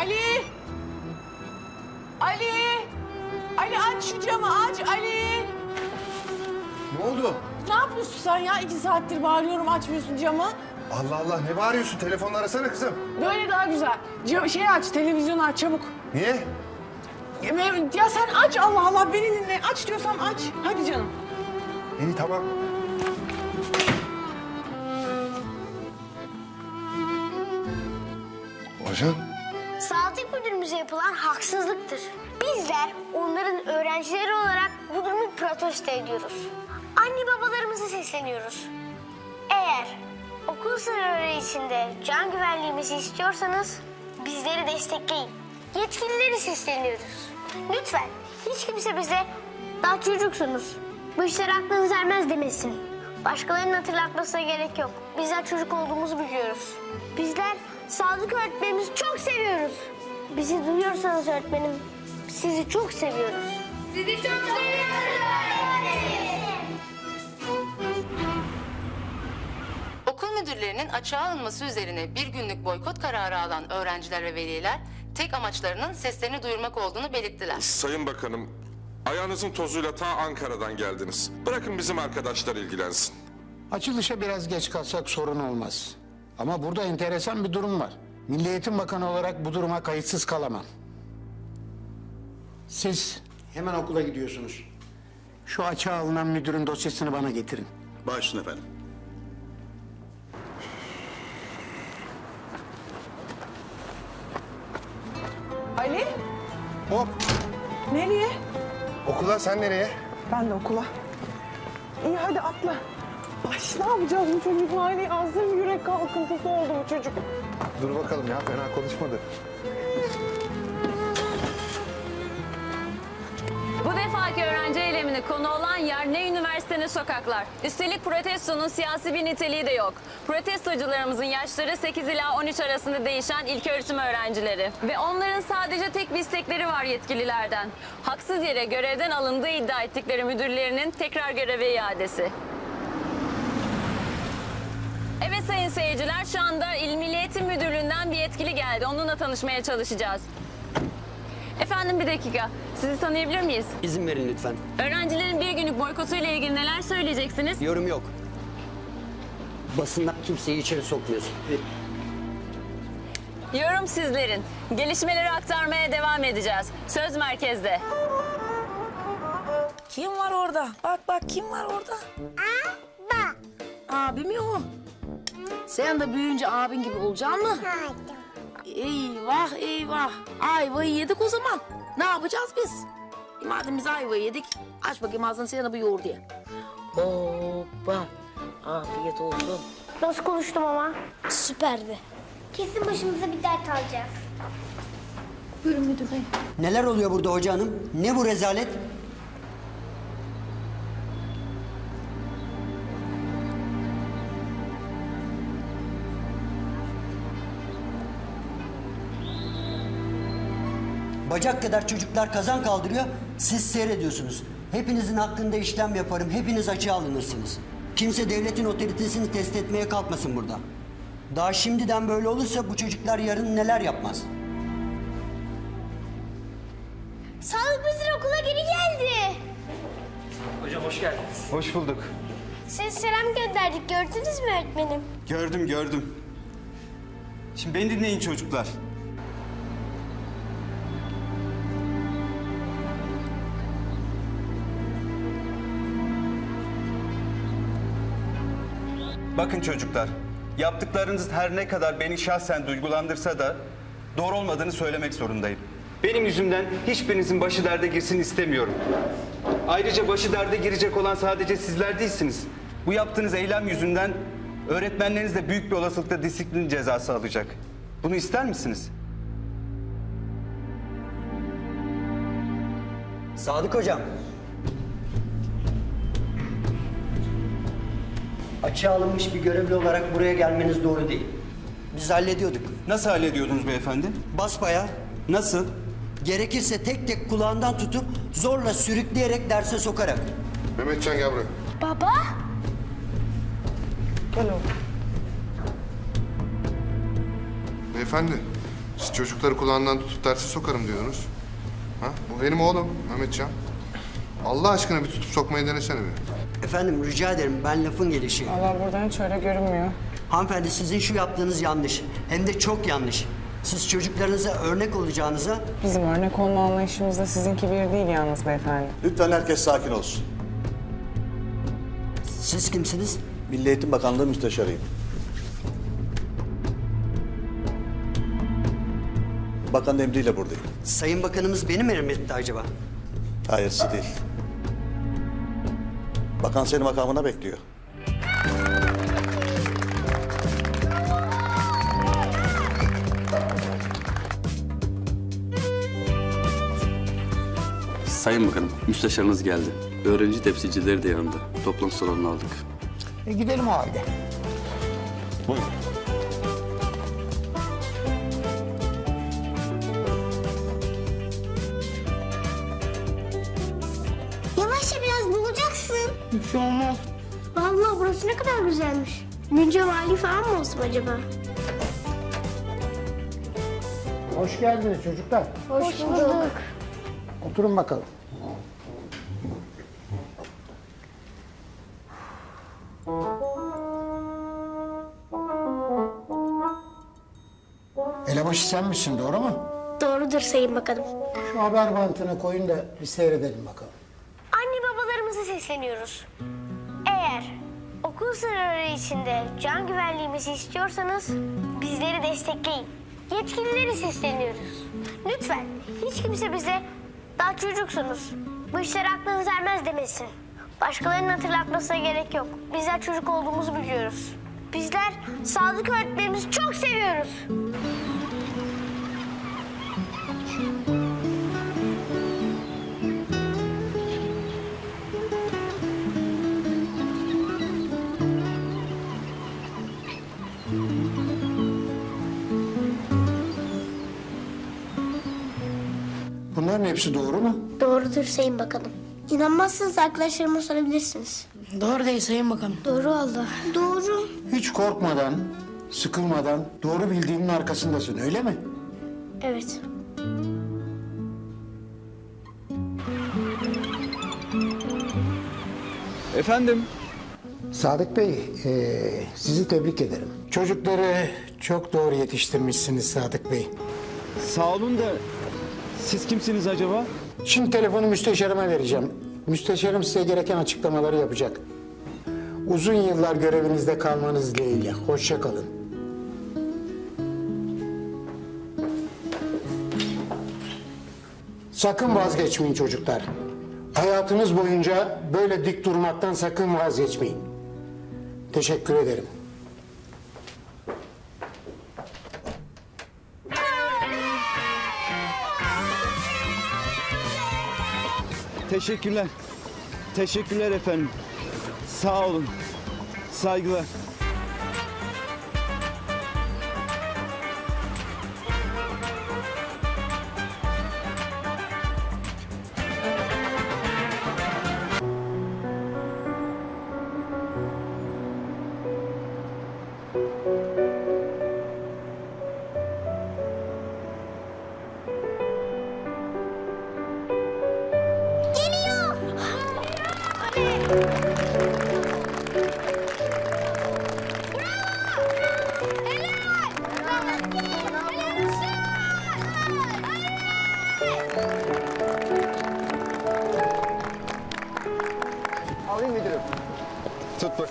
Ali! Ali! Ali aç şu camı aç Ali! Ne oldu? Ne yapıyorsun sen ya? İki saattir bağırıyorum açmıyorsun camı. Allah Allah ne bağırıyorsun? Telefonla arasana kızım. Böyle daha güzel. Cam, şey aç, televizyonu aç çabuk. Niye? Ya, sen aç Allah Allah beni dinle. Aç diyorsam aç. Hadi canım. İyi tamam. Hocam. Müdürümüze yapılan haksızlıktır. Bizler onların öğrencileri olarak bu durumu protesto ediyoruz. Anne babalarımıza sesleniyoruz. Eğer okul sınırları içinde can güvenliğimizi istiyorsanız bizleri destekleyin. Yetkilileri sesleniyoruz. Lütfen hiç kimse bize daha çocuksunuz. Bu işler aklınız ermez demesin. Başkalarının hatırlatmasına gerek yok. Bizler çocuk olduğumuzu biliyoruz. Bizler sağlık öğretmenimizi çok seviyoruz. Bizi duyuyorsanız öğretmenim, sizi çok seviyoruz. Sizi çok seviyoruz Okul müdürlerinin açığa alınması üzerine bir günlük boykot kararı alan öğrenciler ve veliler tek amaçlarının seslerini duyurmak olduğunu belirttiler. Sayın Bakanım, ayağınızın tozuyla ta Ankara'dan geldiniz. Bırakın bizim arkadaşlar ilgilensin. Açılışa biraz geç kalsak sorun olmaz. Ama burada enteresan bir durum var. Milli Eğitim Bakanı olarak bu duruma kayıtsız kalamam. Siz hemen okula gidiyorsunuz. Şu açığa alınan müdürün dosyasını bana getirin. Başüstüne efendim. Ali Hop. nereye? Okula sen nereye? Ben de okula. İyi hadi atla. Ay ne yapacağız bu çocuk hali? Ağzım yürek kalkıntısı oldu bu çocuk. Dur bakalım ya fena konuşmadı. Bu defaki öğrenci eylemini konu olan yer ne üniversite ne sokaklar. Üstelik protestonun siyasi bir niteliği de yok. Protestocularımızın yaşları 8 ila 13 arasında değişen ilköğretim öğrencileri. Ve onların sadece tek bir istekleri var yetkililerden. Haksız yere görevden alındığı iddia ettikleri müdürlerinin tekrar göreve iadesi. Evet sayın seyirciler şu anda İl Milli Eğitim Müdürlüğü'nden bir yetkili geldi. Onunla tanışmaya çalışacağız. Efendim bir dakika. Sizi tanıyabilir miyiz? İzin verin lütfen. Öğrencilerin bir günlük boykotuyla ilgili neler söyleyeceksiniz? Yorum yok. Basından kimseyi içeri sokmuyorsun. Yorum sizlerin. Gelişmeleri aktarmaya devam edeceğiz. Söz merkezde. Kim var orada? Bak bak kim var orada? Abba. Abi mi o? Sen de büyüyünce abin gibi olacaksın mı? Haydi. Eyvah eyvah. Ayvayı yedik o zaman. Ne yapacağız biz? E madem biz ayvayı yedik, aç bakayım ağzını sen de bu yoğurdu ye. Hoppa. Afiyet olsun. Nasıl konuştum ama? Süperdi. Kesin başımıza bir dert alacağız. Neler oluyor burada hoca hanım? Ne bu rezalet? Bacak kadar çocuklar kazan kaldırıyor, siz seyrediyorsunuz. Hepinizin hakkında işlem yaparım, hepiniz açığa alınırsınız. Kimse devletin otoritesini test etmeye kalkmasın burada. Daha şimdiden böyle olursa bu çocuklar yarın neler yapmaz? Sağlık müdürü okula geri geldi. Hoş bulduk. Siz selam gönderdik gördünüz mü öğretmenim? Gördüm gördüm. Şimdi beni dinleyin çocuklar. Bakın çocuklar, yaptıklarınız her ne kadar beni şahsen duygulandırsa da doğru olmadığını söylemek zorundayım. Benim yüzümden hiçbirinizin başı derde girsin istemiyorum. Ayrıca başı derde girecek olan sadece sizler değilsiniz. Bu yaptığınız eylem yüzünden öğretmenleriniz de büyük bir olasılıkla disiplin cezası alacak. Bunu ister misiniz? Sadık hocam. Açığa alınmış bir görevli olarak buraya gelmeniz doğru değil. Biz hallediyorduk. Nasıl hallediyordunuz beyefendi? Basbaya Nasıl? gerekirse tek tek kulağından tutup zorla sürükleyerek derse sokarak. Mehmetcan gel buraya. Baba? Beyefendi Siz çocukları kulağından tutup derse sokarım diyorsunuz. Ha? Bu benim oğlum Mehmetcan. Allah aşkına bir tutup sokmayı denesene bir. Efendim rica ederim ben lafın gelişi. Allah buradan hiç öyle görünmüyor. Hanımefendi sizin şu yaptığınız yanlış. Hem de çok yanlış. Siz çocuklarınıza örnek olacağınıza Bizim örnek olma anlayışımızda sizinki bir değil yalnız beyefendi. Lütfen herkes sakin olsun. siz kimsiniz? Milli Eğitim Bakanlığı müsteşarıyım. Bakanın emriyle buradayım. Sayın Bakanımız beni mi emretti acaba? Hayırlısı değil. Bakan seni makamına bekliyor. Sayın Bakanım, müsteşarınız geldi. Öğrenci temsilcileri de yanında. Toplantı salonunu aldık. E gidelim o halde. Yavaşça şey olmaz. Vallahi burası ne kadar güzelmiş. Mücevali falan mı olsun acaba? Hoş geldiniz çocuklar. Hoş bulduk. Oturun bakalım. Elebaşı sen misin doğru mu? Doğrudur Sayın Bakanım. Şu haber bantını koyun da bir seyredelim bakalım. Sesleniyoruz. Eğer okul sınırları içinde can güvenliğimizi istiyorsanız bizleri destekleyin. Yetkilileri sesleniyoruz. Lütfen hiç kimse bize daha çocuksunuz. Bu işler aklınız ermez demesin. Başkalarının hatırlatmasına gerek yok. Bizler çocuk olduğumuzu biliyoruz. Bizler sağlık öğretmenimizi çok seviyoruz. Hepsi doğru mu? Doğrudur Sayın Bakanım. İnanmazsanız arkadaşlarıma sorabilirsiniz. Doğru değil Sayın Bakanım. Doğru oldu. Doğru. Hiç korkmadan, sıkılmadan doğru bildiğinin arkasındasın öyle mi? Evet. Efendim? Sadık Bey, eee, sizi tebrik ederim. Çocukları çok doğru yetiştirmişsiniz Sadık Bey. Sağ olun da siz kimsiniz acaba? Şimdi telefonu müsteşarıma vereceğim. Müsteşarım size gereken açıklamaları yapacak. Uzun yıllar görevinizde kalmanız dileğiyle. Hoşça kalın. Sakın vazgeçmeyin çocuklar. Hayatınız boyunca böyle dik durmaktan sakın vazgeçmeyin. Teşekkür ederim. Teşekkürler. Teşekkürler efendim. Sağ olun. Saygılar.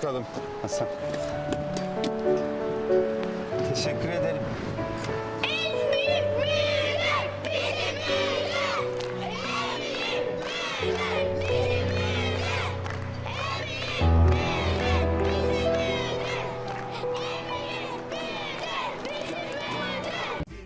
Bakalım Hasan. Teşekkür ederim.